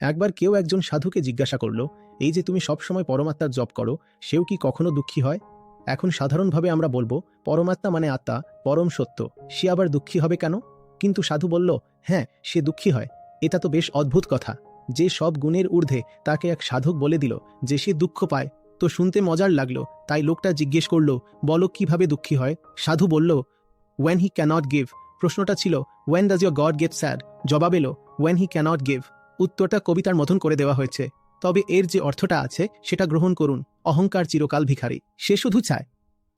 একবার কেউ একজন সাধুকে জিজ্ঞাসা করল, এই যে তুমি সবসময় পরমাত্মার জপ করো, সেও কি কখনো দুঃখী হয়? এখন সাধারণভাবে আমরা বলব, পরমাত্মা মানে আত্মা, পরম সত্য, সে আবার দুঃখী হবে কেন? কিন্তু সাধু বলল হ্যাঁ সে দুঃখী হয়, এটা তো বেশ অদ্ভুত কথা। যে সব গুণের ঊর্ধ্বে তাকে এক সাধক বলে দিল যে সে দুঃখ পায়, তো শুনতে মজার লাগল, তাই লোকটা জিজ্ঞেস করল, বলো কীভাবে দুঃখী হয়? সাধু বলল ওয়েন হি ক্যানট গিভ প্রশ্নটা ছিল when does your god get sad জবাব এলো ওয়েন হি ক্যানট গিভ উত্তরটা কবিতার মতন করে দেওয়া হয়েছে। তবে এর যে অর্থটা আছে, সেটা গ্রহণ করুন, অহংকার চিরকাল ভিখারি। সে শুধু চায়,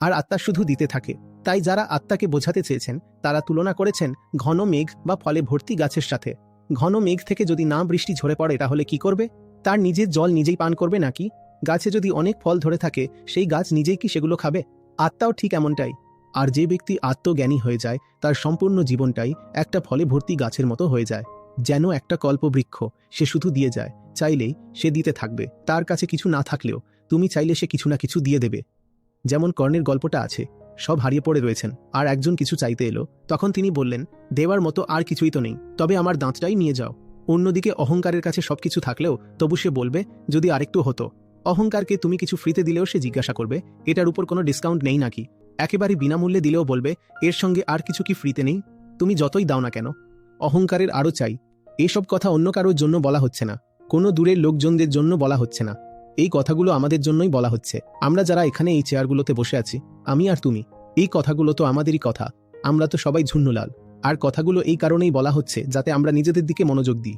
আর আত্মা শুধু দিতে থাকে। তাই যারা আত্মাকে বোঝাতে চেয়েছেন, তারা তুলনা করেছেন ঘন মেঘ বা ফলে ভর্তি গাছের সাথে। ঘন মেঘ থেকে যদি না বৃষ্টি ঝরে পড়ে, তাহলে কি করবে? তার নিজের জল নিজেই পান করবে নাকি? গাছে যদি অনেক ফল ধরে থাকে, সেই গাছ নিজেই কি সেগুলো খাবে? আত্মাও ঠিক এমনটাই। আর যে ব্যক্তি আত্মজ্ঞানী হয়ে যায়, তার সম্পূর্ণ জীবনটাই একটা ফলে ভর্তি গাছের মতো হয়ে যায়। যেন একটা কল্পবৃক্ষ, সে শুধু দিয়ে যায়, চাইলেই সে দিতে থাকবে। তার কাছে কিছু না থাকলেও তুমি চাইলে সে কিছু না কিছু দিয়ে দেবে। যেমন কর্ণের গল্পটা আছে, সব হারিয়ে পড়ে রয়েছেন, আর একজন কিছু চাইতে এলো। তখন তিনি বললেন, দেওয়ার মতো আর কিছুই তো নেই, তবে আমার দাঁতটাই নিয়ে যাও। অন্যদিকে অহংকারের কাছে সবকিছু থাকলেও তবু সে বলবে, যদি আরেকটু হতো। অহংকারকে তুমি কিছু ফ্রিতে দিলেও সে জিজ্ঞাসা করবে, এটার উপর কোনো ডিসকাউন্ট নেই নাকি? একেবারে বিনামূল্যে দিলেও বলবে, এর সঙ্গে আর কিছু কি ফ্রিতে নেই? তুমি যতই দাও না কেন? অহংকারের আরও চাই এসব কথা অন্য কারোর জন্য বলা হচ্ছে না। কোনো দূরের লোকজনদের জন্য বলা হচ্ছে না। এই কথাগুলো আমাদের জন্যই বলা হচ্ছে। আমরা যারা এখানে এই চেয়ারগুলোতে বসে আছি, আমি আর তুমি, এই কথাগুলো তো আমাদেরই কথা। আমরা তো সবাই ঝুন্নুলাল। আর কথাগুলো এই কারণেই বলা হচ্ছে, যাতে আমরা নিজেদের দিকে মনোযোগ দিই।